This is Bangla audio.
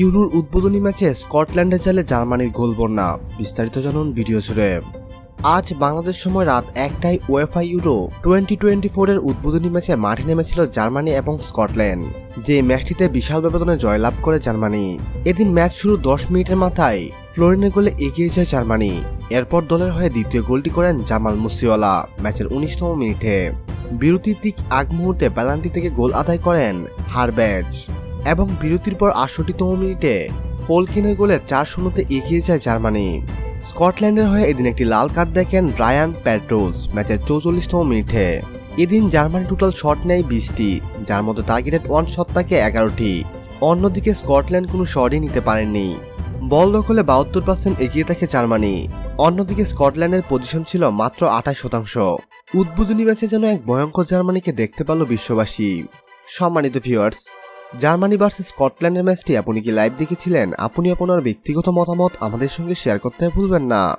ইউরোর উদ্বোধনী ম্যাচে স্কটল্যান্ডে চালে জার্মানির গোল বন্যা বিস্তারিত জানুন ভিডিও জুড়ে। আজ বাংলাদেশ সময় রাত একটাই ওয়েফা ইউরো টোয়েন্টি টোয়েন্টি ফোরের উদ্বোধনী ম্যাচে মাঠে নেমেছিল জার্মানি এবং স্কটল্যান্ড, যে ম্যাচটিতে বিশাল ব্যবধানে জয়লাভ করে জার্মানি। এদিন ম্যাচ শুরু দশ মিনিটের মাথায়, ফ্লোরিনের গোলে এগিয়ে যায় জার্মানি। এরপর দলের হয়ে দ্বিতীয় গোলটি করেন জামাল মুসিওয়ালা ম্যাচের উনিশতম মিনিটে। বিরতির ঠিক আগ মুহূর্তে পেনাল্টি থেকে গোল আদায় করেন হারব্যাচ এবং বিরতির পর আটষট্টিতম মিনিটে ফোলকিনের গোলে চার শূন্যতে এগিয়ে যায় জার্মানি। স্কটল্যান্ডের হয়ে এদিন একটি লাল কার্ড দেখেন রায়ান প্যাট্রোস ম্যাচের চৌচল্লিশতম মিনিটে। এদিন জার্মানি টোটাল শট নেয় বিশটি, যার মধ্যে টার্গেটেড ওয়ান শট থাকে এগারোটি। অন্যদিকে স্কটল্যান্ড কোনো শটই নিতে পারেননি। বল দখলে বাহাত্তর পার্সেন্ট এগিয়ে থাকে জার্মানি। অন্যদিকে স্কটল্যান্ডের পজিশন ছিল মাত্র আঠাশ শতাংশ। উদ্বোধনী ম্যাচে যেন এক ভয়ঙ্কর জার্মানিকে দেখতে পেল বিশ্ববাসী। সম্মানিত ভিউয়ার্স জার্মানি ভার্সেস স্কটল্যান্ডের ম্যাচটি আপনি কি লাইভ দেখেছিলেন? আপনি আপনার ব্যক্তিগত মতামত আমাদের সঙ্গে শেয়ার করতে ভুলবেন না।